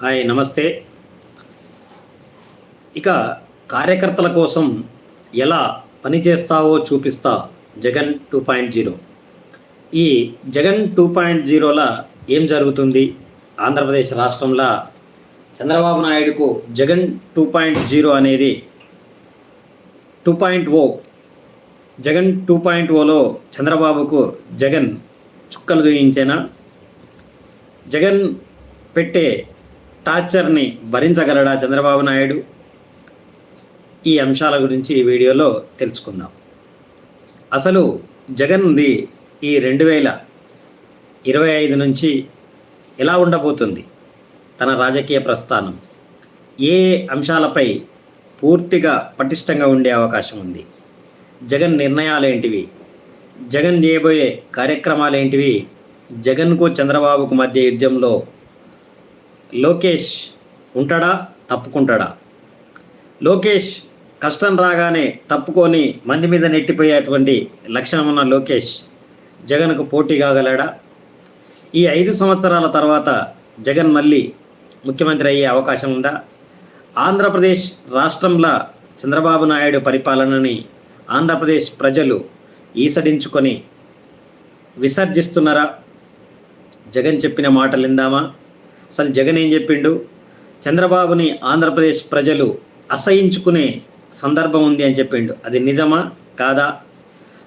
Hi నమస్తే. ఇక కార్యకర్తల కోసం ఎలా పనిచేస్తావో చూపిస్తా జగన్ టూ పాయింట్ జీరో. ఈ జగన్ టూ పాయింట్ జీరోలో ఏం జరుగుతుంది? ఆంధ్రప్రదేశ్ రాష్ట్రంలో చంద్రబాబు నాయుడుకు జగన్ టూ పాయింట్ జీరో అనేది two point O. Jagan two point Ola చంద్రబాబుకు జగన్ చుక్కలు చూయించేనా జగన్ పెట్టే టార్చర్ని భరించగలడా చంద్రబాబు నాయుడు? ఈ అంశాల గురించి ఈ వీడియోలో తెలుసుకుందాం. అసలు జగన్ది ఈ రెండు వేల ఇరవై ఐదు నుంచి ఎలా ఉండబోతుంది? తన రాజకీయ ప్రస్థానం. ఏ అంశాలపై పూర్తిగా పటిష్టంగా ఉండే అవకాశం ఉంది? జగన్ నిర్ణయాలేంటివి? జగన్ చేయబోయే కార్యక్రమాలేంటివి? జగన్కు చంద్రబాబుకు మధ్య యుద్ధంలో లోకేష్ ఉంటాడా? తప్పుకుంటాడా? లోకేష్ కష్టం రాగానే తప్పుకొని మంది మీద నెట్టిపోయేటువంటి లక్షణం ఉన్న లోకేష్ జగన్కు పోటీ కాగలడా? ఈ ఐదు సంవత్సరాల తర్వాత జగన్ మళ్ళీ ముఖ్యమంత్రి అయ్యే అవకాశం ఉందా? ఆంధ్రప్రదేశ్ రాష్ట్రంలో చంద్రబాబు నాయుడు పరిపాలనని ఆంధ్రప్రదేశ్ ప్రజలు ఈసడించుకొని విసర్జిస్తున్నారా? జగన్ చెప్పిన మాటలు ఇందామా అసలు జగన్ ఏం చెప్పిండు? చంద్రబాబుని ఆంధ్రప్రదేశ్ ప్రజలు అసహించుకునే సందర్భం ఉంది అని చెప్పిండు. అది నిజమా? కాదా?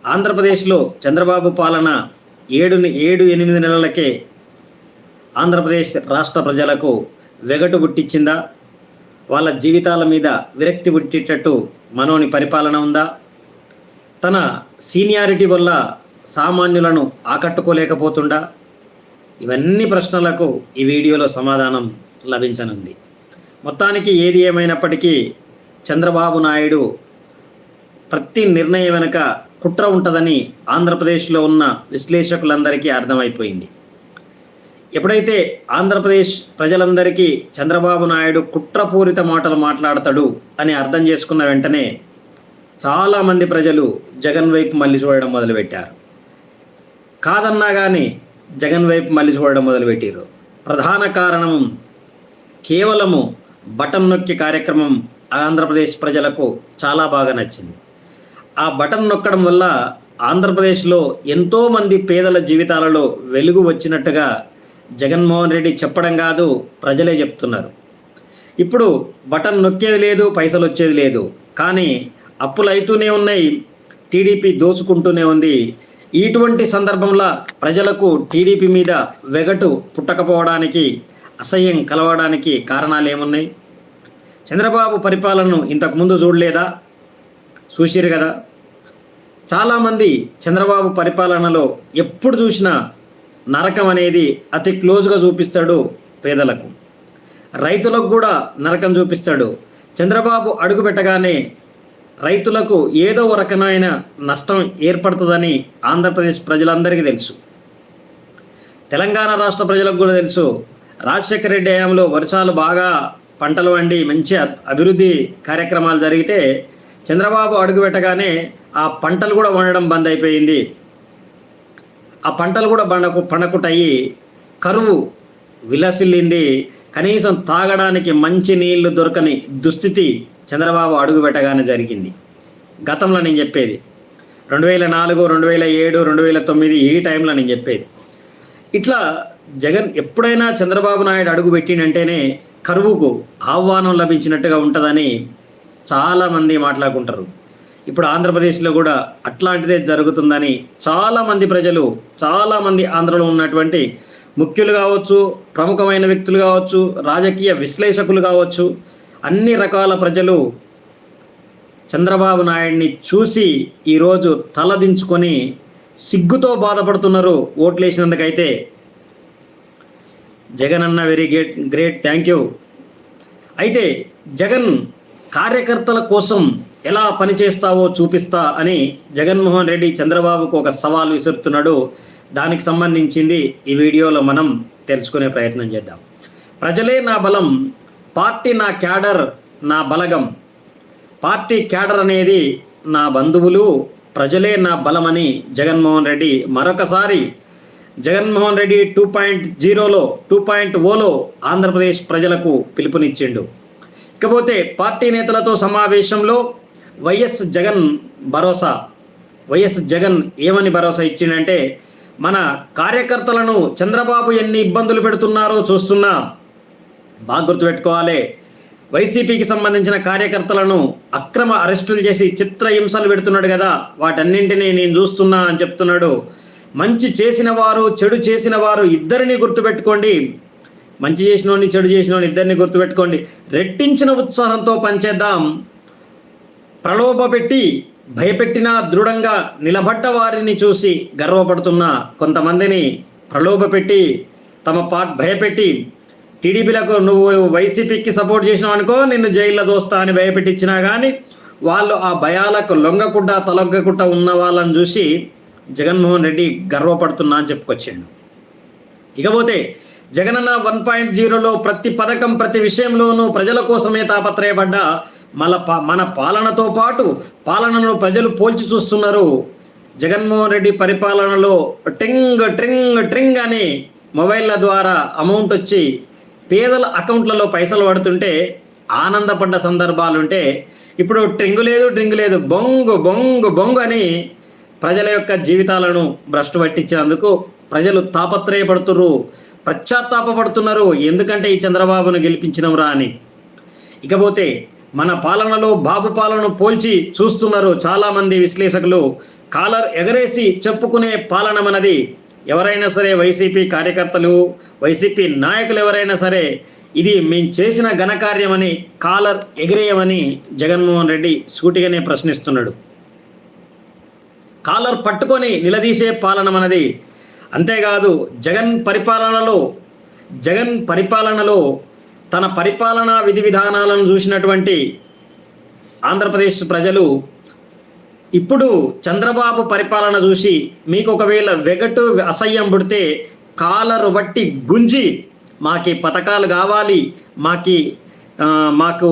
ఆంధ్రప్రదేశ్లో చంద్రబాబు పాలన ఏడు ఏడు ఎనిమిది నెలలకే ఆంధ్రప్రదేశ్ రాష్ట్ర ప్రజలకు వెగటు పుట్టించిందా వాళ్ళ జీవితాల మీద విరక్తి పుట్టేటట్టు మనోని పరిపాలన ఉందా? తన సీనియారిటీ వల్ల సామాన్యులను ఆకట్టుకోలేకపోతుండా? ఇవన్నీ ప్రశ్నలకు ఈ వీడియోలో సమాధానం లభించనుంది. మొత్తానికి ఏది ఏమైనప్పటికీ చంద్రబాబు నాయుడు ప్రతి నిర్ణయం వెనుక కుట్ర ఉంటుందని ఆంధ్రప్రదేశ్లో ఉన్న విశ్లేషకులందరికీ అర్థమైపోయింది. ఎప్పుడైతే ఆంధ్రప్రదేశ్ ప్రజలందరికీ చంద్రబాబు నాయుడు కుట్రపూరిత మాటలు మాట్లాడతాడు అని అర్థం చేసుకున్న వెంటనే చాలామంది ప్రజలు జగన్ వైపు మళ్ళీ చూడడం మొదలుపెట్టారు. కాదన్నా కానీ జగన్ వైపు మళ్ళీ చూడడం మొదలుపెట్టారు ప్రధాన కారణం కేవలము బటన్ నొక్కి కార్యక్రమం ఆంధ్రప్రదేశ్ ప్రజలకు చాలా బాగా నచ్చింది. ఆ బటన్ నొక్కడం వల్ల ఆంధ్రప్రదేశ్లో ఎంతోమంది పేదల జీవితాలలో వెలుగు వచ్చినట్టుగా జగన్మోహన్ రెడ్డి చెప్పడం కాదు ప్రజలే చెప్తున్నారు. ఇప్పుడు బటన్ నొక్కేది లేదు పైసలు వచ్చేది లేదు. కానీ అప్పులు అవుతూనే ఉన్నాయి టీడీపీ దోచుకుంటూనే ఉంది. ఇటువంటి సందర్భంలో ప్రజలకు టీడీపీ మీద వెగటు పుట్టకపోవడానికి అసహ్యం కలవడానికి కారణాలు ఏమున్నాయి చంద్రబాబు పరిపాలనను ఇంతకుముందు చూడలేదా? చూసిరు కదా. చాలామంది చంద్రబాబు పరిపాలనలో ఎప్పుడు చూసినా నరకం అనేది అతి క్లోజ్గా చూపిస్తాడు పేదలకు. రైతులకు కూడా నరకం చూపిస్తాడు. చంద్రబాబు అడుగు పెట్టగానే రైతులకు ఏదో ఒక రకమైన నష్టం ఏర్పడుతుందని ఆంధ్రప్రదేశ్ ప్రజలందరికీ తెలుసు. తెలంగాణ రాష్ట్ర ప్రజలకు కూడా తెలుసు. రాజశేఖర రెడ్డి హయాంలో వర్షాలు బాగా పంటలు వండి మంచి అభివృద్ధి కార్యక్రమాలు జరిగితే చంద్రబాబు అడుగు పెట్టగానే ఆ పంటలు కూడా వండడం బంద్ అయిపోయింది. ఆ పంటలు కూడా పండకు పండకుటయ్యి కరువు విలసిల్లింది. కనీసం తాగడానికి మంచి నీళ్ళు దొరకని దుస్థితి చంద్రబాబు అడుగు పెట్టగానే జరిగింది. గతంలో నేను చెప్పేది రెండు వేల నాలుగు రెండు వేల ఏడు రెండు వేల తొమ్మిది ఈ టైంలో నేను చెప్పేది. ఇట్లా జగన్ ఎప్పుడైనా చంద్రబాబు నాయుడు అడుగు పెట్టినంటేనే కరువుకు ఆహ్వానం లభించినట్టుగా ఉంటుందని చాలామంది మాట్లాడుకుంటారు. ఇప్పుడు ఆంధ్రప్రదేశ్లో కూడా అట్లాంటిదే జరుగుతుందని చాలామంది ప్రజలు చాలామంది ఆంధ్రలో ఉన్నటువంటి ముఖ్యులు కావచ్చు ప్రముఖమైన వ్యక్తులు కావచ్చు రాజకీయ విశ్లేషకులు కావచ్చు అన్ని రకాల ప్రజలు చంద్రబాబు నాయుడిని చూసి ఈరోజు తలదించుకొని సిగ్గుతో బాధపడుతున్నారు ఓట్లేసినందుకైతే. జగన్ అన్న very great great thank you. అయితే జగన్ కార్యకర్తల కోసం ఎలా పనిచేస్తావో చూపిస్తా అని జగన్మోహన్ రెడ్డి చంద్రబాబుకు ఒక సవాల్ విసురుతున్నాడు. దానికి సంబంధించింది ఈ వీడియోలో మనం తెలుసుకునే ప్రయత్నం చేద్దాం. ప్రజలే నా బలం పార్టీ నా క్యాడర్ నా బలగం. పార్టీ క్యాడర్ అనేది నా బంధువులు ప్రజలే నా బలమని జగన్మోహన్ రెడ్డి మరొకసారి జగన్మోహన్ రెడ్డి టూ పాయింట్ జీరోలో టూ పాయింట్ ఓలో ఆంధ్రప్రదేశ్ ప్రజలకు పిలుపునిచ్చిండు. ఇకపోతే పార్టీ నేతలతో సమావేశంలో వైఎస్ జగన్ భరోసా. వైఎస్ జగన్ ఏమని భరోసా ఇచ్చిండంటే మన కార్యకర్తలను చంద్రబాబు ఎన్ని ఇబ్బందులు పెడుతున్నారో చూస్తున్నా. బాగా గుర్తుపెట్టుకోవాలి. వైసీపీకి సంబంధించిన కార్యకర్తలను అక్రమ అరెస్టులు చేసి చిత్రహింసలు పెడుతున్నాడు కదా వాటన్నింటినీ నేను చూస్తున్నా అని చెప్తున్నాడు. మంచి చేసిన వారు చెడు చేసిన వారు ఇద్దరిని గుర్తుపెట్టుకోండి. మంచి చేసినోడిని చెడు చేసినోడిని ఇద్దరిని గుర్తుపెట్టుకోండి. రెట్టించిన ఉత్సాహంతో పనిచేద్దాం. ప్రలోభ పెట్టి భయపెట్టినా దృఢంగా నిలబడ్డ వారిని చూసి గర్వపడుతున్న కొంతమందిని ప్రలోభ పెట్టి తమ పార్ట్ భయపెట్టి టీడీపీలకు నువ్వు వైసీపీకి సపోర్ట్ చేసినావు అనుకో నిన్ను జైల్లో దోస్తా అని భయపెట్టించినా కానీ వాళ్ళు ఆ భయాలకు లొంగకుండా తలొగ్గకుండా ఉన్న వాళ్ళని చూసి జగన్మోహన్ రెడ్డి గర్వపడుతున్నా అని చెప్పుకొచ్చిండు. ఇకపోతే జగనన్న వన్ పాయింట్ జీరోలో ప్రతి పథకం ప్రతి విషయంలోనూ ప్రజల కోసమే తాపత్రయపడ్డ మన మన పాలనతో పాటు పాలనను ప్రజలు పోల్చి చూస్తున్నారు. జగన్మోహన్ రెడ్డి పరిపాలనలో ట్రింగ్ ట్రింగ్ ట్రింగ్ అని మొబైల్ల ద్వారా అమౌంట్ వచ్చి పేదల అకౌంట్లలో పైసలు పడుతుంటే ఆనందపడ్డ సందర్భాలుంటే ఇప్పుడు ట్రింగు లేదు డ్రింగు లేదు బొంగు బొంగు బొంగు అని ప్రజల యొక్క జీవితాలను భ్రష్టు పట్టించినందుకు ప్రజలు తాపత్రయపడుతురు పశ్చాత్తాపడుతున్నారు ఎందుకంటే ఈ చంద్రబాబును గెలిపించినవరా అని. ఇకపోతే మన పాలనలో బాబు పాలనను పోల్చి చూస్తున్నారు చాలామంది విశ్లేషకులు. కాలర్ ఎగరేసి చెప్పుకునే పాలన మనది. ఎవరైనా సరే వైసీపీ కార్యకర్తలు వైసీపీ నాయకులు ఎవరైనా సరే ఇది మేము చేసిన ఘనకార్యమని కాలర్ ఎగిరేయమని జగన్మోహన్ రెడ్డి సూటిగానే ప్రశ్నిస్తున్నాడు. కాలర్ పట్టుకొని నిలదీసే పాలన మనది. అంతేకాదు జగన్ పరిపాలనలో జగన్ పరిపాలనలో తన పరిపాలనా విధి విధానాలను చూసినటువంటి ఆంధ్రప్రదేశ్ ప్రజలు ఇప్పుడు చంద్రబాబు పరిపాలన చూసి మీకు ఒకవేళ వెగటు అసహ్యం పుడితే కాలరు బట్టి గుంజి మాకి పథకాలు కావాలి మాకి మాకు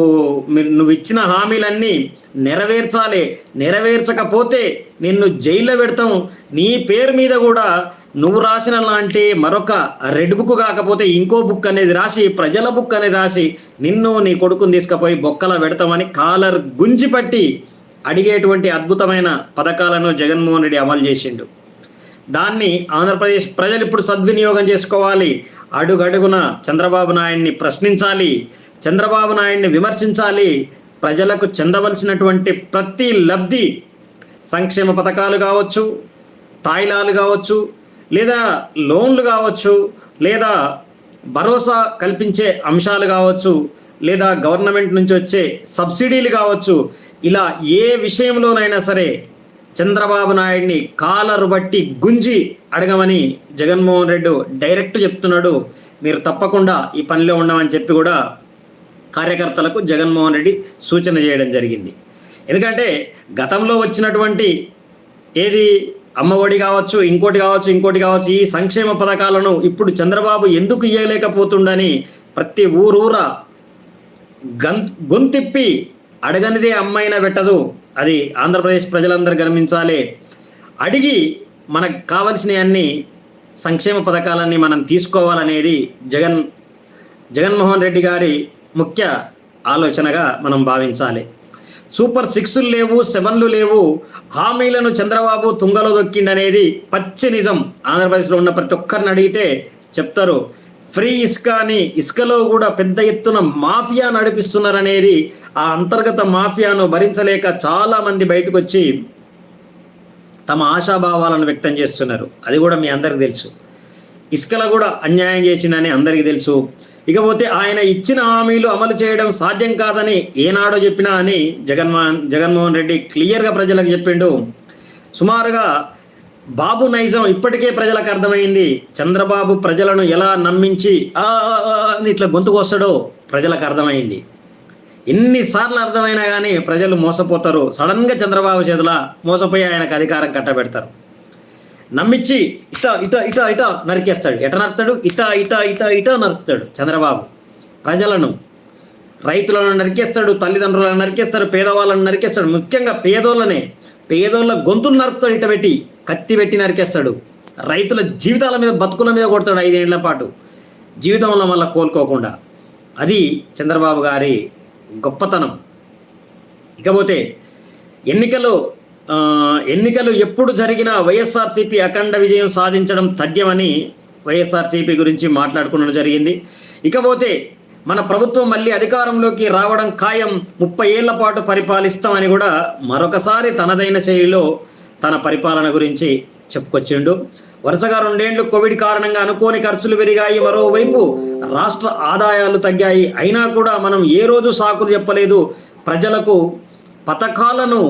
మీరు నువ్వు ఇచ్చిన హామీలన్నీ నెరవేర్చాలి. నెరవేర్చకపోతే నిన్ను జైల్లో పెడతాం నీ పేరు మీద కూడా నువ్వు రాసిన లాంటి మరొక రెడ్ బుక్ కాకపోతే ఇంకో బుక్ అనేది రాసి ప్రజల బుక్ అనేది రాసి నిన్ను నీ కొడుకుని తీసుకుపోయి బొక్కల పెడతామని కాలర్ గుంజి పట్టి అడిగేటువంటి అద్భుతమైన పథకాలను జగన్మోహన్ రెడ్డి అమలు చేసిండు. దాన్ని ఆంధ్రప్రదేశ్ ప్రజలు ఇప్పుడు సద్వినియోగం చేసుకోవాలి. అడుగడుగున చంద్రబాబు నాయుడిని ప్రశ్నించాలి. చంద్రబాబు నాయుడిని విమర్శించాలి. ప్రజలకు చెందవలసినటువంటి ప్రతి లబ్ధి సంక్షేమ పథకాలు కావచ్చు తాయిలాలు కావచ్చు లేదా లోన్లు కావచ్చు లేదా భరోసా కల్పించే అంశాలు కావచ్చు లేదా గవర్నమెంట్ నుంచి వచ్చే సబ్సిడీలు కావచ్చు ఇలా ఏ విషయంలోనైనా సరే చంద్రబాబు నాయుడిని కాలరు బట్టి గుంజి అడగమని జగన్మోహన్ రెడ్డి డైరెక్ట్ చెప్తున్నాడు. మీరు తప్పకుండా ఈ పనిలో ఉండమని చెప్పి కూడా కార్యకర్తలకు జగన్మోహన్ రెడ్డి సూచన చేయడం జరిగింది. ఎందుకంటే గతంలో వచ్చినటువంటి ఏది అమ్మఒడి కావచ్చు ఇంకోటి కావచ్చు ఇంకోటి కావచ్చు ఈ సంక్షేమ పథకాలను ఇప్పుడు చంద్రబాబు ఎందుకు ఇయ్యలేకపోతుండని ప్రతి ఊరూర గం గొంతిప్పి అడగనిదే అమ్మైనా పెట్టదు. అది ఆంధ్రప్రదేశ్ ప్రజలందరూ గమనించాలి. అడిగి మనకు కావలసినవన్నీ సంక్షేమ పథకాలన్నీ మనం తీసుకోవాలనేది జగన్ జగన్మోహన్ రెడ్డి గారి ముఖ్య ఆలోచనగా మనం భావించాలి. సూపర్ సిక్స్లు లేవు సెవెన్లు లేవు హామీలను చంద్రబాబు తుంగలో దొక్కిండనేది పచ్చి నిజం. ఆంధ్రప్రదేశ్లో ఉన్న ప్రతి ఒక్కరిని అడిగితే చెప్తారు. ఫ్రీ ఇసుక అని ఇసుకలో కూడా పెద్ద ఎత్తున మాఫియా నడిపిస్తున్నారనేది ఆ అంతర్గత మాఫియాను భరించలేక చాలామంది బయటకు వచ్చి తమ ఆశాభావాలను వ్యక్తం చేస్తున్నారు. అది కూడా మీ అందరికి తెలుసు. ఇసుకలో కూడా అన్యాయం చేసిందని అందరికీ తెలుసు. ఇకపోతే ఆయన ఇచ్చిన హామీలు అమలు చేయడం సాధ్యం కాదని ఏనాడో చెప్పినా అని జగన్మోహన్ జగన్మోహన్ రెడ్డి క్లియర్గా ప్రజలకు చెప్పిండు. సుమారుగా బాబు నైజం ఇప్పటికే ప్రజలకు అర్థమైంది. చంద్రబాబు ప్రజలను ఎలా నమ్మించి అని ఇట్లా గొంతుకొస్తాడో ప్రజలకు అర్థమైంది. ఎన్నిసార్లు అర్థమైనా కానీ ప్రజలు మోసపోతారు. సడన్గా చంద్రబాబు చేతుల మోసపోయి ఆయనకు అధికారం కట్టబెడతారు. నమ్మించి ఇట ఇట ఇట ఇట నరికేస్తాడు. ఎట నరుతాడు ఇట ఇట ఇట ఇట నరుకుతాడు చంద్రబాబు. ప్రజలను రైతులను నరికేస్తాడు తల్లిదండ్రులను నరికేస్తాడు పేదవాళ్ళను నరికేస్తాడు. ముఖ్యంగా పేదోళ్ళనే పేదోళ్ళ గొంతులు నరుకుతాడు ఇట పెట్టి. కత్తి పెట్టి నరికేస్తాడు. రైతుల జీవితాల మీద బతుకుల మీద కొడతాడు ఐదేళ్ళ పాటు. జీవితంలో మళ్ళీ కోలుకోకుండా. అది చంద్రబాబు గారి గొప్పతనం. ఇకపోతే ఎన్నికలు ఎన్నికలు ఎప్పుడు జరిగినా వైఎస్ఆర్సీపీ అఖండ విజయం సాధించడం తథ్యమని వైఎస్ఆర్సీపీ గురించి మాట్లాడుకున్నది జరిగింది. ఇకపోతే మన ప్రభుత్వం మళ్ళీ అధికారంలోకి రావడం ఖాయం ముప్పై ఏళ్ళ పాటు పరిపాలిస్తామని కూడా మరొకసారి తనదైన శైలిలో తన పరిపాలన గురించి చెప్పుకొచ్చిండు. వరుసగా రెండేండ్లు కోవిడ్ కారణంగా అనుకోని ఖర్చులు పెరిగాయి. మరోవైపు రాష్ట్ర ఆదాయాలు తగ్గాయి. అయినా కూడా మనం ఏ రోజు సాకులు చెప్పలేదు. ప్రజలకు పథకాలను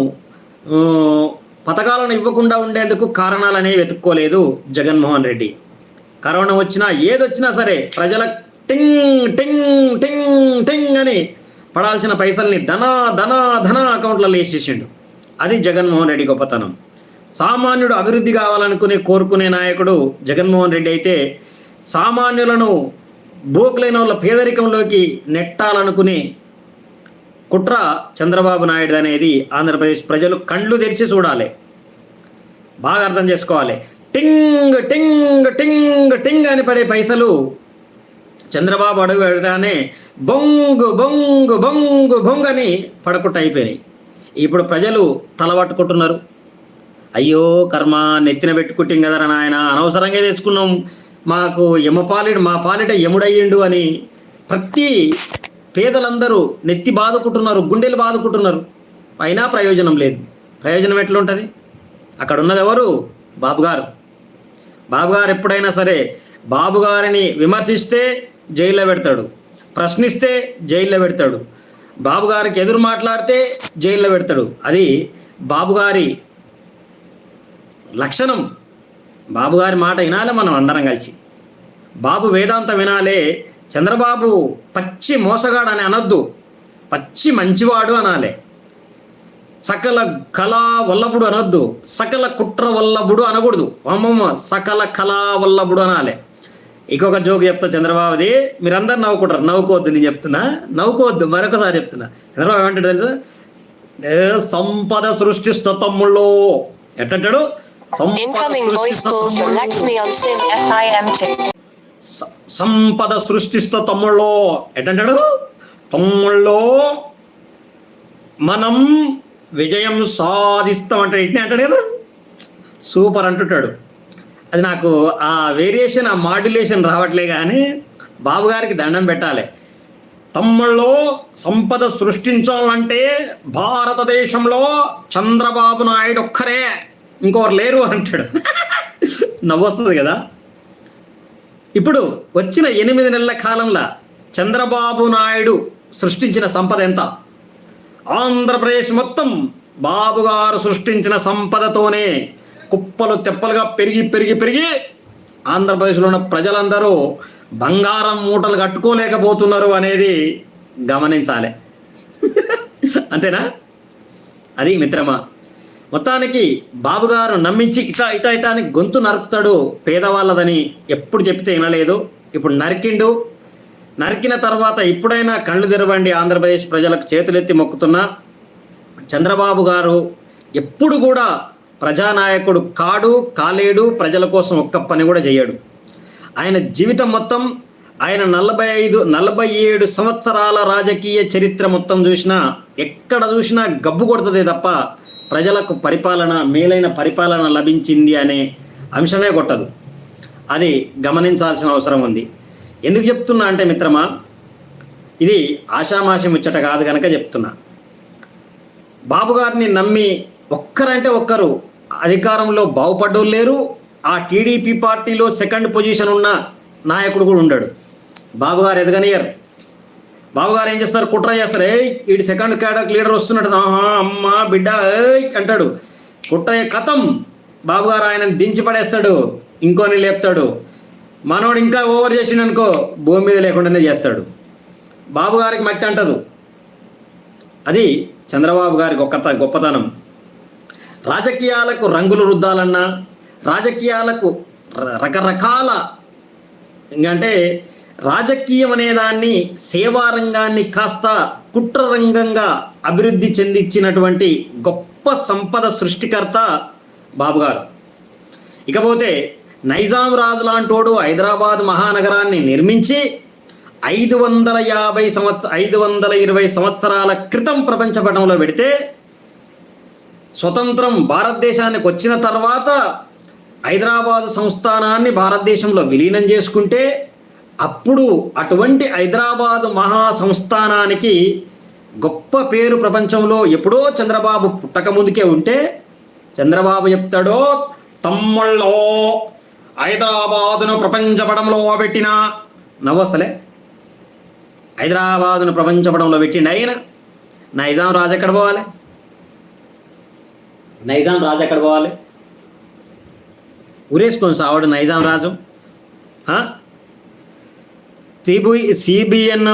పథకాలను ఇవ్వకుండా ఉండేందుకు కారణాలు అనేవి వెతుక్కోలేదు జగన్మోహన్ రెడ్డి. కరోనా వచ్చినా ఏదొచ్చినా సరే ప్రజల టింగ్ టింగ్ టింగ్ టింగ్ అని పడాల్సిన పైసల్ని ధనా ధనా ధన అకౌంట్లలో వేసేసిండు. అది జగన్మోహన్ రెడ్డి గొప్పతనం. సామాన్యుడు అభివృద్ధి కావాలనుకునే కోరుకునే నాయకుడు జగన్మోహన్ రెడ్డి అయితే సామాన్యులను బోకులైన వాళ్ళ పేదరికంలోకి నెట్టాలనుకునే కుట్ర చంద్రబాబు నాయుడు అనేది ఆంధ్రప్రదేశ్ ప్రజలు కళ్ళు తెరిచి చూడాలి. బాగా అర్థం చేసుకోవాలి. టింగ్ టింగ్ టింగ్ టింగ్ అని పడే పైసలు చంద్రబాబు అడుగు పెట్టగానే బొంగు బొంగు బొంగు బొంగు అని పడకుట్ట అయిపోయినాయి. ఇప్పుడు ప్రజలు తలవట్టుకుంటున్నారు అయ్యో కర్మ నెత్తిన పెట్టుకుంటాం కదరా నాయన. అనవసరంగా తెచ్చుకున్నాం మాకు యమపాలిడు మా పాలిట యముడయ్యిండు అని ప్రతి పేదలందరూ నెత్తి బాదుకుంటున్నారు గుండెలు బాదుకుంటున్నారు. అయినా ప్రయోజనం లేదు. ప్రయోజనం ఎట్లుంటుంది? అక్కడ ఉన్నది ఎవరు? బాబుగారు. బాబుగారు ఎప్పుడైనా సరే బాబుగారిని విమర్శిస్తే జైల్లో పెడతాడు. ప్రశ్నిస్తే జైల్లో పెడతాడు. బాబుగారికి ఎదురు మాట్లాడితే జైల్లో పెడతాడు. అది బాబుగారి లక్షణం. బాబుగారి మాట వినాలి మనం అందరం కలిసి. బాబు వేదాంతం వినాలే చంద్రబాబు పచ్చి మోసగాడు అని అనొద్దు పచ్చి మంచివాడు అనాలే. సకల కళా వల్లభుడు అనొద్దు సకల కుట్ర వల్లభుడు అనకూడదు. అమ్మమ్మ సకల కళా వల్లభుడు అనాలే. ఇంకొక జోక్ చెప్తా చంద్రబాబుది మీరందరు నవ్వుకుంటారు. నవ్వుకోవద్దు నేను చెప్తున్నా. నవ్వుకోవద్దు మరొకసారి చెప్తున్నా. చంద్రబాబు ఏమంటాడు తెలుసు? సంపద సృష్టిస్త తమ్ముళ్ళు. ఎట్టంటాడు? సంపద Incoming voice సృష్టిస్తా call from తమ్ముళ్ళు. Lakshmi on SIM SIM2. స- సంపద సృష్టిస్తా తమ్ముళ్ళు. ఎట్టంటాడు తమ్ముళ్ళు మనం విజయం సాధిస్తాం అంటే ఇట్నే అంటాడు కదా? సూపర్ అంటుంటాడు. అది నాకు ఆ వేరియేషన్ ఆ మాడ్యులేషన్ రావట్లే కానీ బాబు గారికి దండం పెట్టాలి. తమ్ముళ్ళు సంపద సృష్టించాలంటే భారతదేశంలో చంద్రబాబు నాయుడు ఒక్కరే. ఇంకొకరు లేరు అంటాడు. నవ్వొస్తుంది కదా? ఇప్పుడు వచ్చిన ఎనిమిది నెలల కాలంలో చంద్రబాబు నాయుడు సృష్టించిన సంపద ఎంత? ఆంధ్రప్రదేశ్ మొత్తం బాబు గారు సృష్టించిన సంపదతోనే కుప్పలు తెప్పలుగా పెరిగి పెరిగి పెరిగి ఆంధ్రప్రదేశ్లో ఉన్న ప్రజలందరూ బంగారం మూటలు కట్టుకోలేకపోతున్నారు అనేది గమనించాలి. అంతేనా? అది మిత్రమా? మొత్తానికి బాబుగారు నమ్మించి ఇట్లా ఇటా ఇటా అని గొంతు నరుకుతాడు పేదవాళ్ళదని ఎప్పుడు చెప్తే వినలేదు. ఇప్పుడు నరికిండు. నరికిన తర్వాత ఇప్పుడైనా కళ్ళు తెరవండి ఆంధ్రప్రదేశ్ ప్రజలకు చేతులెత్తి మొక్కుతున్నా. చంద్రబాబు గారు ఎప్పుడు కూడా ప్రజానాయకుడు కాడు కాలేడు ప్రజల కోసం ఒక్క పని కూడా చేయడు. ఆయన జీవితం మొత్తం ఆయన నలభై ఐదు నలభై ఏడు సంవత్సరాల రాజకీయ చరిత్ర మొత్తం చూసినా ఎక్కడ చూసినా గబ్బు కొడుతుంది తప్ప ప్రజలకు పరిపాలన మేలైన పరిపాలన లభించింది అనే అంశమే కొట్టదు. అది గమనించాల్సిన అవసరం ఉంది. ఎందుకు చెప్తున్నా అంటే మిత్రమా ఇది ఆషామాషి ముచ్చట కాదు కనుక చెప్తున్నా. బాబు గారిని నమ్మి ఒక్కరంటే ఒక్కరు అధికారంలో బాగుపడ్డోళ్ళు లేరు ఆ టీడీపీ పార్టీలో సెకండ్ పొజిషన్ ఉన్న నాయకుడు కూడా ఉండడు. బాబు గారు ఎదగనియరు. బాబుగారు ఏం చేస్తారు? కుట్ర చేస్తారు. ఏ వీడి సెకండ్ క్యాడర్ లీడర్ వస్తున్నాడు. ఆహా అమ్మ బిడ్డ ఏయ్ అంటాడు. కుట్ర కథం? బాబుగారు ఆయనను దించి పడేస్తాడు. ఇంకోని లేపుతాడు. మనోడు ఇంకా ఓవర్ చేసిండు అనుకో భూమి మీద లేకుండానే చేస్తాడు. బాబుగారికి మట్టి అంటదు. అది చంద్రబాబు గారి గొప్పత గొప్పతనం. రాజకీయాలకు రంగులు రుద్దాలన్నా రాజకీయాలకు రకరకాల అంటే రాజకీయం అనే దాన్ని సేవా రంగాన్ని కాస్త కుట్రరంగంగా అభివృద్ధి చెందించినటువంటి గొప్ప సంపద సృష్టికర్త బాబు గారు ఇకపోతే నైజాం రాజు లాంటోడు హైదరాబాద్ మహానగరాన్ని నిర్మించి ఐదు వందల యాభై సంవత్సర ఐదు వందల ఇరవై సంవత్సరాల క్రితం ప్రపంచ పటంలో పెడితే స్వతంత్రం భారతదేశానికి వచ్చిన తర్వాత హైదరాబాదు సంస్థానాన్ని భారతదేశంలో విలీనం చేసుకుంటే అప్పుడు అటువంటి హైదరాబాదు మహా సంస్థానానికి గొప్ప పేరు ప్రపంచంలో ఎప్పుడో చంద్రబాబు పుట్టక ముందుకే ఉంటే చంద్రబాబు చెప్తాడో తమ్ముళ్ళో హైదరాబాదును ప్రపంచపడంలో పెట్టిన నవ్వసలే హైదరాబాదును ప్రపంచపడంలో పెట్టిండు ఆయన. నైజాం రాజు ఎక్కడ పోవాలి? నైజాం రాజు ఎక్కడ పోవాలి? ఉరేసుకొని సావాడు నైజాం రాజు. సిబి సిబిఎన్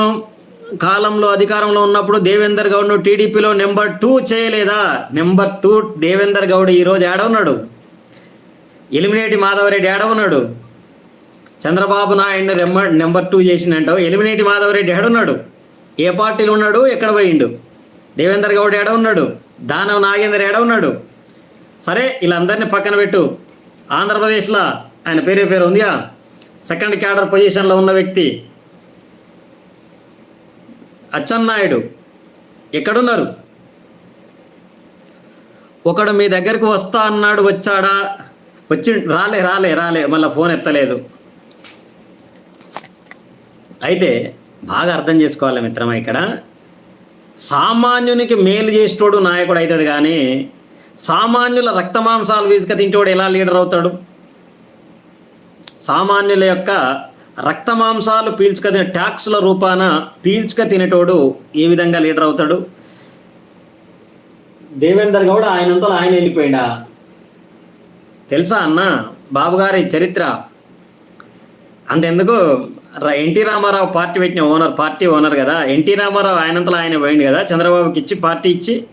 కాలంలో అధికారంలో ఉన్నప్పుడు దేవేందర్ గౌడ్ను టీడీపీలో నెంబర్ టూ చేయలేదా? నెంబర్ టూ దేవేందర్ గౌడ్ ఈరోజు ఏడవన్నాడు. ఎలిమినేటి మాధవరెడ్డి ఏడ ఉన్నాడు Chandrababu Naidu number number two చేసినంటావు Elimineti Madhava Reddy ఏడున్నాడు. ఏ పార్టీలో ఉన్నాడు? ఎక్కడ పోయిండు? దేవేందర్ గౌడ్ ఏడ ఉన్నాడు దానవ్ నాగేందర్ ఏడ ఉన్నాడు సరే వీళ్ళందరినీ పక్కన పెట్టు. ఆంధ్రప్రదేశ్లో ఆయన పేరే పేరు ఉందిగా సెకండ్ క్యాడర్ పొజిషన్లో ఉన్న వ్యక్తి అచ్చెన్నాయుడు. ఎక్కడున్నారు? ఒకడు మీ దగ్గరకు వస్తా అన్నాడు వచ్చాడా? వచ్చి రాలే రాలే రాలే మళ్ళీ ఫోన్ ఎత్తలేదు. అయితే బాగా అర్థం చేసుకోవాలి మిత్రమా ఇక్కడ. సామాన్యునికి మేలు చేసేటోడు నాయకుడు అవుతాడు కానీ సామాన్యుల రక్తమాంసాలు వీసుక తింటోడు ఎలా లీడర్ అవుతాడు? సామాన్యుల యొక్క రక్తమాంసాలు పీల్చుక తినే ట్యాక్స్ల రూపాన పీల్చుక తినేటోడు ఏ విధంగా లీడర్ అవుతాడు. దేవేందర్ గౌడ ఆయనంతా ఆయన వెళ్ళిపోయిండా? తెలుసా అన్న? బాబుగారి చరిత్ర. అంతెందుకు? ఎన్టీ రామారావు పార్టీ పెట్టిన ఓనర్ పార్టీ ఓనర్ కదా. ఎన్టీ రామారావు ఆయనంతలో ఆయన పోయింది కదా. చంద్రబాబుకి ఇచ్చి పార్టీ ఇచ్చి.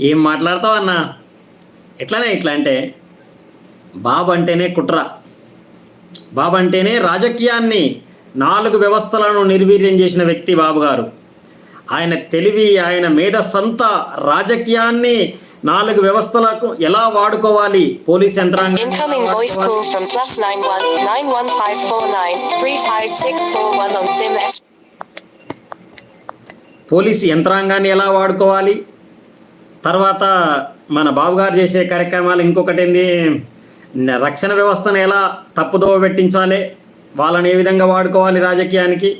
ఏం మాట్లాడతావు అన్న? ఎట్లానే ఇట్లా అంటే బాబు అంటేనే కుట్ర. బాబు అంటేనే రాజకీయాన్ని నాలుగు వ్యవస్థలను నిర్వీర్యం చేసిన వ్యక్తి బాబు గారు. ఆయన తెలివి ఆయన మేధస్సంతా రాజకీయాన్ని నాలుగు వ్యవస్థలకు ఎలా వాడుకోవాలి? పోలీస్ యంత్రాంగం. పోలీసు యంత్రాంగాన్ని ఎలా వాడుకోవాలి? తర్వాత మన బాబుగారు చేసే కార్యక్రమాలు ఇంకొకటి ఏంది రక్షణ వ్యవస్థను ఎలా తప్పుదోవ పెట్టించాలి? వాళ్ళని ఏ విధంగా వాడుకోవాలి రాజకీయానికి?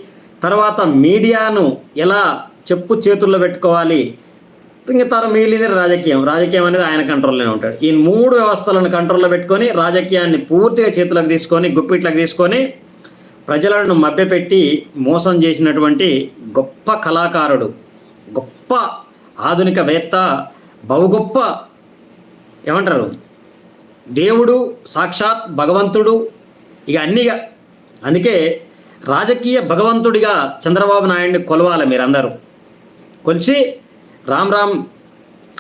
తర్వాత మీడియాను ఎలా చెప్పు చేతుల్లో పెట్టుకోవాలి? ఇంకా తర మిగిలిన రాజకీయం. రాజకీయం అనేది ఆయన కంట్రోల్లోనే ఉంటాడు. ఈ మూడు వ్యవస్థలను కంట్రోల్లో పెట్టుకొని రాజకీయాన్ని పూర్తిగా చేతులకు తీసుకొని గుప్పిట్లకు తీసుకొని ప్రజలను మభ్యపెట్టి మోసం చేసినటువంటి గొప్ప కళాకారుడు గొప్ప ఆధునికవేత్త బహు గొప్ప ఏమంటారు? దేవుడు సాక్షాత్ భగవంతుడు. ఇక అన్నీగా అందుకే రాజకీయ భగవంతుడిగా చంద్రబాబు నాయుడిని కొలవాలి మీరందరూ. కొలిచి రామ్ రామ్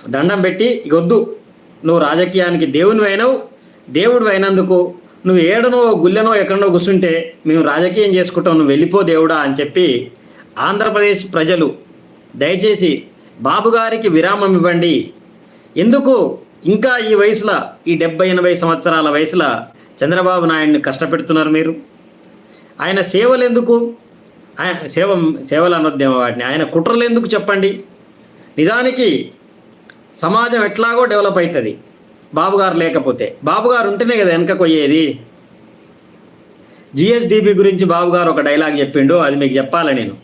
దండం పెట్టి ఇక వద్దు నువ్వు రాజకీయానికి దేవుని అయినావు దేవుడు అయినందుకు నువ్వు ఏడనో గుల్లెనో ఎక్కడనో కూర్చుంటే మేము రాజకీయం చేసుకుంటాం నువ్వు వెళ్ళిపో దేవుడా అని చెప్పి ఆంధ్రప్రదేశ్ ప్రజలు దయచేసి బాబు గారికి విరామం ఇవ్వండి. ఎందుకు ఇంకా ఈ వయసులో ఈ డెబ్బై ఎనభై సంవత్సరాల వయసులో చంద్రబాబు నాయుడిని కష్టపెడుతున్నారు మీరు? ఆయన సేవలు ఎందుకు ఆయన సేవ సేవలు అనొద్దేమో వాటిని. ఆయన కుట్రలు ఎందుకు చెప్పండి? నిజానికి సమాజం ఎట్లాగో డెవలప్ అవుతుంది బాబుగారు లేకపోతే. బాబుగారు ఉంటేనే కదా వెనక కొయ్యేది. జిఎస్డిపి గురించి బాబుగారు ఒక డైలాగ్ చెప్పిండు అది మీకు చెప్పాలి నేను.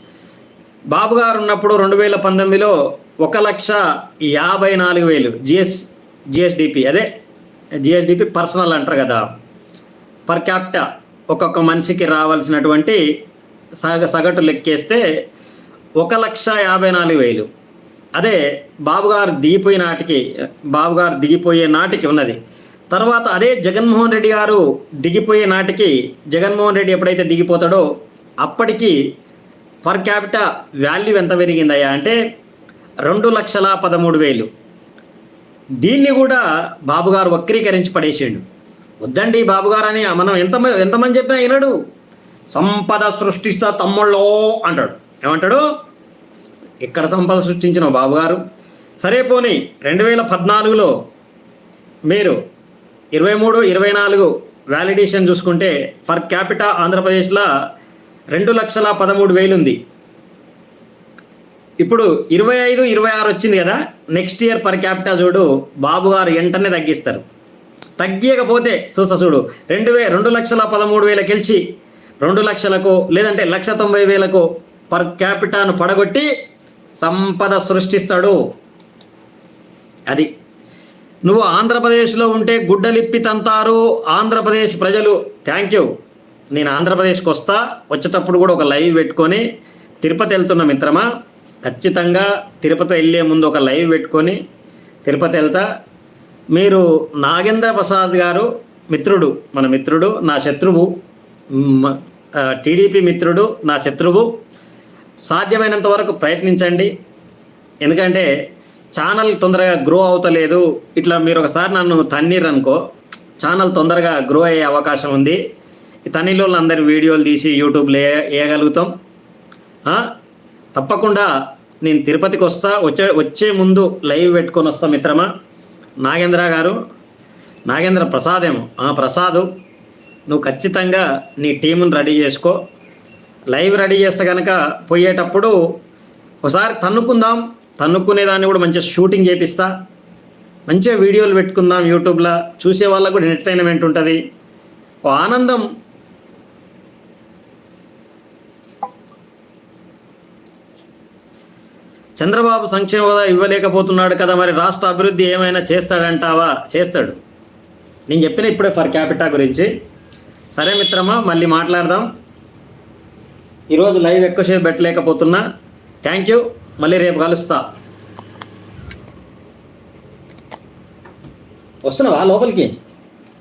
బాబుగారు ఉన్నప్పుడు రెండు వేల పంతొమ్మిదిలో ఒక లక్ష యాభై నాలుగు వేలు జిఎస్ జిఎస్డిపి అదే జిఎస్డిపి పర్సనల్ అంటారు కదా. పర్ క్యాపిటా ఒక్కొక్క మనిషికి రావాల్సినటువంటి సగ సగటు లెక్కేస్తే ఒక లక్ష యాభై నాలుగు వేలు. అదే బాబుగారు దిగిపోయే నాటికి బాబుగారు దిగిపోయే నాటికి ఉన్నది. తర్వాత అదే జగన్మోహన్ రెడ్డి గారు దిగిపోయే నాటికి జగన్మోహన్ రెడ్డి ఎప్పుడైతే దిగిపోతాడో అప్పటికి పర్ క్యాపిటా వాల్యూ ఎంత పెరిగిందయ్యా అంటే రెండు లక్షల పదమూడు వేలు. దీన్ని కూడా బాబుగారు వక్రీకరించి పడేసాడు వద్దండి బాబుగారు అని మనం ఎంత ఎంతమంది చెప్పినా వినడు. సంపద సృష్టిస్తా తమ్ముళ్ళో అంటాడు. ఏమంటాడు? ఇక్కడ సంపద సృష్టించిన బాబుగారు? సరే పోనీ రెండు వేల పద్నాలుగులో మీరు ఇరవై మూడు ఇరవై నాలుగు వ్యాలిడేషన్ చూసుకుంటే ఫర్ క్యాపిటా ఆంధ్రప్రదేశ్లో రెండు లక్షల పదమూడు వేలు ఉంది ఇప్పుడు ఇరవై ఐదు ఇరవై ఆరు వచ్చింది కదా నెక్స్ట్ ఇయర్ పర్ క్యాపిటా చూడు బాబు గారు వెంటనే తగ్గిస్తారు. తగ్గకపోతే చూస్తా చూడు రెండు వే రెండు లక్షల పదమూడు వేలకు గెలిచి రెండు లక్షలకు లేదంటే లక్ష తొంభై వేలకు పర్ క్యాపిటాను పడగొట్టి సంపద సృష్టిస్తాడు. అది. నువ్వు ఆంధ్రప్రదేశ్లో ఉంటే గుడ్డలిప్పి తంతారు ఆంధ్రప్రదేశ్ ప్రజలు థ్యాంక్ యూ నేను ఆంధ్రప్రదేశ్కి వస్తా వచ్చేటప్పుడు కూడా ఒక లైవ్ పెట్టుకొని తిరుపతి వెళ్తున్న మిత్రమా? ఖచ్చితంగా తిరుపతి వెళ్ళే ముందు ఒక లైవ్ పెట్టుకొని తిరుపతి వెళ్తా. మీరు నాగేంద్ర ప్రసాద్ గారు మిత్రుడు మన మిత్రుడు నా శత్రువు టీడీపీ మిత్రుడు నా శత్రువు సాధ్యమైనంత వరకు ప్రయత్నించండి. ఎందుకంటే ఛానల్ తొందరగా గ్రో అవుతలేదు. ఇట్లా మీరు ఒకసారి నన్ను తన్నీరు అనుకో ఛానల్ తొందరగా గ్రో అయ్యే అవకాశం ఉంది. ఈ అందరి వీడియోలు తీసి యూట్యూబ్లో వేయగలుగుతాం తప్పకుండా నేను తిరుపతికి వస్తా వచ్చే వచ్చే ముందు లైవ్ పెట్టుకొని వస్తా మిత్రమా. నాగేంద్ర గారు నాగేంద్ర ప్రసాద్ ఏమో. ఆ, ప్రసాదు నువ్వు ఖచ్చితంగా నీ టీముని రెడీ చేసుకో. లైవ్ రెడీ చేస్తే కనుక పోయేటప్పుడు ఒకసారి తన్నుకుందాం. తన్నుకునేదాన్ని కూడా మంచిగా షూటింగ్ చేపిస్తా. మంచిగా వీడియోలు పెట్టుకుందాం యూట్యూబ్లో. చూసే వాళ్ళకు కూడా ఎంటర్టైన్మెంట్ ఉంటుంది. ఆనందం చంద్రబాబు సంక్షేమ హోదా ఇవ్వలేకపోతున్నాడు కదా మరి రాష్ట్ర అభివృద్ధి ఏమైనా చేస్తాడంటావా? చేస్తాడు. నేను చెప్పిన ఇప్పుడే ఫర్ క్యాపిటా గురించి. సరే మిత్రమా మళ్ళీ మాట్లాడదాం. ఈరోజు లైవ్ ఎక్కువసేపు పెట్టలేకపోతున్నా. Thank you. మళ్ళీ రేపు కలుస్తా. వస్తున్నావా లోపలికి?